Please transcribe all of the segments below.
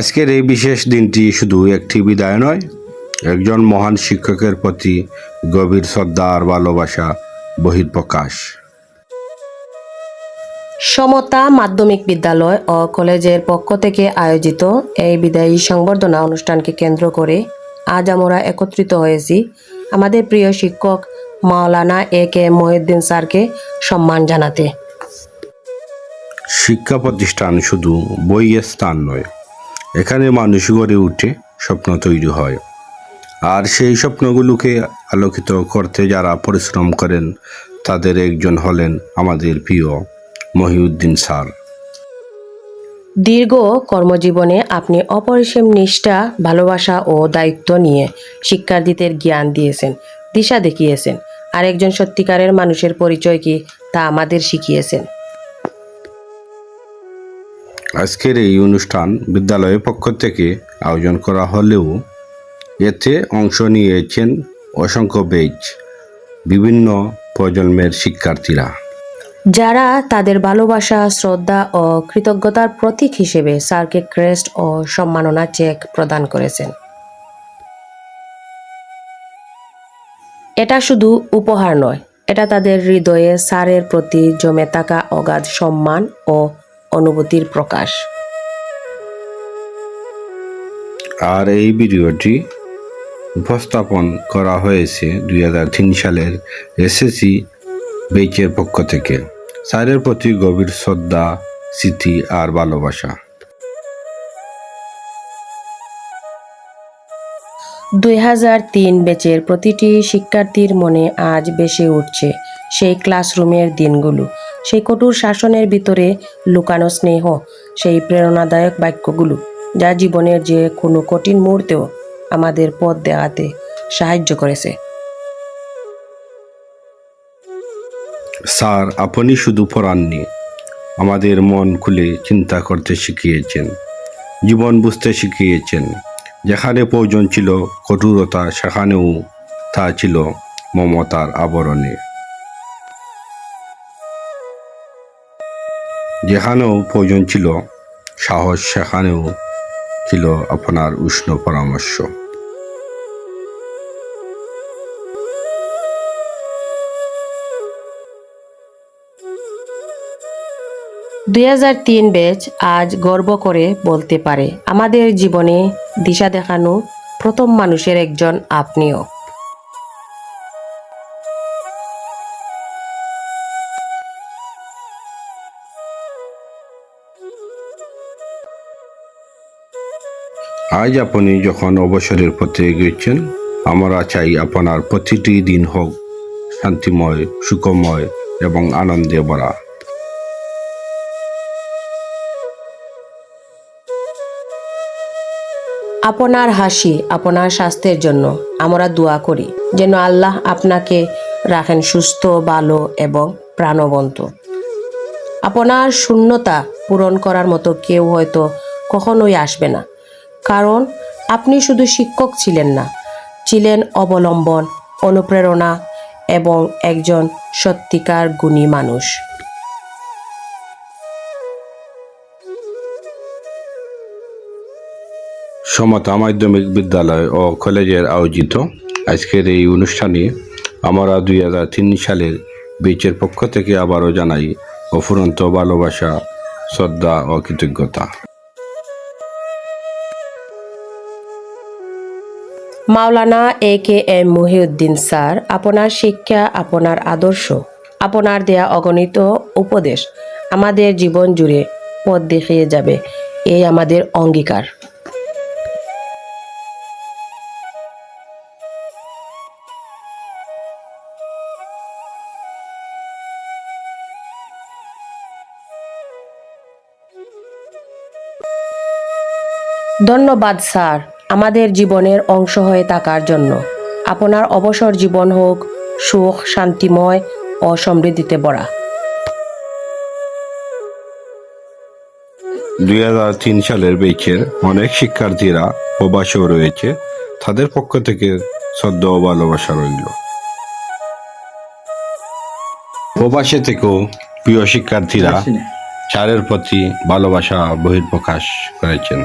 আজকের এই বিশেষ দিনটি শুধু একটি বিদায় নয় একজন মহান শিক্ষকের প্রতি গভীর শ্রদ্ধা আর ভালোবাসা বহির্প্রকাশ সমতা মাধ্যমিক বিদ্যালয় ও কলেজের পক্ষ থেকে আয়োজিত এই বিদায়ী সংবর্ধনা অনুষ্ঠানকে কেন্দ্র করে আজ আমরা একত্রিত হয়েছি আমাদের প্রিয় শিক্ষক মাওলানা এ কে মহিউদ্দিন স্যারকে সম্মান জানাতে। শিক্ষা প্রতিষ্ঠান শুধু বইয়ের স্থান নয় এখানে মানুষ গড়ে উঠে স্বপ্ন তৈরি হয়। আর সেই স্বপ্নগুলোকে আলোকিত করতে যারা পরিশ্রম করেন, তাদের একজন হলেন আমাদের প্রিয় মহিউদ্দিন স্যার। দীর্ঘ কর্মজীবনে আপনি অপরিসীম নিষ্ঠা, ভালোবাসা ও দায়িত্ব নিয়ে শিক্ষার্থীদের জ্ঞান দিয়েছেন, দিশা দেখিয়েছেন। আর একজন সত্যিকারের মানুষের পরিচয় কি তা আমাদের শিখিয়েছেন। আজকের এই অনুষ্ঠান বিদ্যালয়ের পক্ষ থেকে আয়োজন করা হলেও এতে অংশ নিয়েছেন অসংখ্য বেজ, বিভিন্ন প্রজন্মের শিক্ষার্থীরা। যারা তাদের ভালোবাসা, শ্রদ্ধা ও কৃতজ্ঞতার প্রতীক হিসেবে স্যারকে ক্রেস্ট ও সম্মাননা চেক প্রদান করেছেন। এটা শুধু উপহার নয়, এটা তাদের হৃদয়ে স্যারের প্রতি জমে থাকা অগাধ সম্মান ও অনুভূতির প্রকাশ। আর এই ভিডিওটি উপস্থাপন করা হয়েছে দুই হাজার তিন সালের এসএসসি বেচের পক্ষ থেকে। স্যারের প্রতি গভীর শ্রদ্ধা, স্মৃতি আর ভালোবাসা। দুই হাজার তিন ব্যাচের প্রতিটি শিক্ষার্থীর মনে আজ বেশি উঠছে সেই ক্লাসরুমের দিনগুলো। সেই কঠোর শাসনের ভিতরে লুকানো স্নেহ, সেই প্রেরণাদায়ক বাক্যগুলো যা জীবনের যে কোনো কঠিন মুহূর্তেও আমাদের পথ দেখাতে সাহায্য করেছে। স্যার, আপনি শুধু পড়াননি, আমাদের মন খুলে চিন্তা করতে শিখিয়েছেন, জীবন বুঝতে শিখিয়েছেন। যেখানে প্রয়োজন ছিল কঠোরতা, সেখানেও তা ছিল মমতার আবরণে। যেখানেও প্রয়োজন ছিল সাহস, সেখানেও ছিল আপনার উষ্ণ পরামর্শ। দুই হাজার তিন ব্যাচ আজ গর্ব করে বলতে পারে, আমাদের জীবনে দিশা দেখানো প্রথম মানুষের একজন আপনিও। আজ আপনি যখন অবসরের পথে এগিয়েছেন, আমরা চাই আপনার প্রতিটি দিন হোক শান্তিময়, সুখময় এবং আনন্দে ভরা। আপনার হাসি, আপনার স্বাস্থ্যের জন্য আমরা দোয়া করি, যেন আল্লাহ আপনাকে রাখেন সুস্থ, ভালো এবং প্রাণবন্ত। আপনার শূন্যতা পূরণ করার মতো কেউ হয়তো কখনোই আসবে না, কারণ আপনি শুধু শিক্ষক ছিলেন না, ছিলেন অবলম্বন, অনুপ্রেরণা এবং একজন সত্যিকার গুণী মানুষ। সমতা মাধ্যমিক বিদ্যালয় ও কলেজের আয়োজিত আজকের এই অনুষ্ঠানে আমরা দুই হাজার তিন সালের বেচের পক্ষ থেকে আবারও জানাই অফুরন্ত ভালোবাসা, শ্রদ্ধা ও কৃতজ্ঞতা। মাওলানা A K M Mohiuddin sir, আপনার শিক্ষা, আপনার আদর্শ, আপনার দেয়া অগণিত উপদেশ আমাদের জীবন জুড়ে পথ দেখিয়ে যাবে, এই আমাদের অঙ্গীকার। ধন্যবাদ স্যার। আমাদের জীবনের অংশ হয়ে থাকার জন্য। আপনার অবসর জীবন হোক সুখ শান্তিময় ও সমৃদ্ধিতে ভরা। দুই হাজার তিন সালের বেচের অনেক শিক্ষার্থীরা প্রবাসেও রয়েছে। তাদের পক্ষ থেকে শ্রদ্ধা ও ভালোবাসা রইল। প্রবাসে থেকেও প্রিয় শিক্ষার্থীরা চারের প্রতি ভালোবাসা বহির্প্রকাশ করেছেন।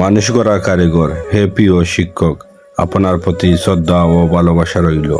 মানুষ গড়া কারিগর হে প্রিয় শিক্ষক আপনার প্রতি শ্রদ্ধা ও ভালোবাসা রইল।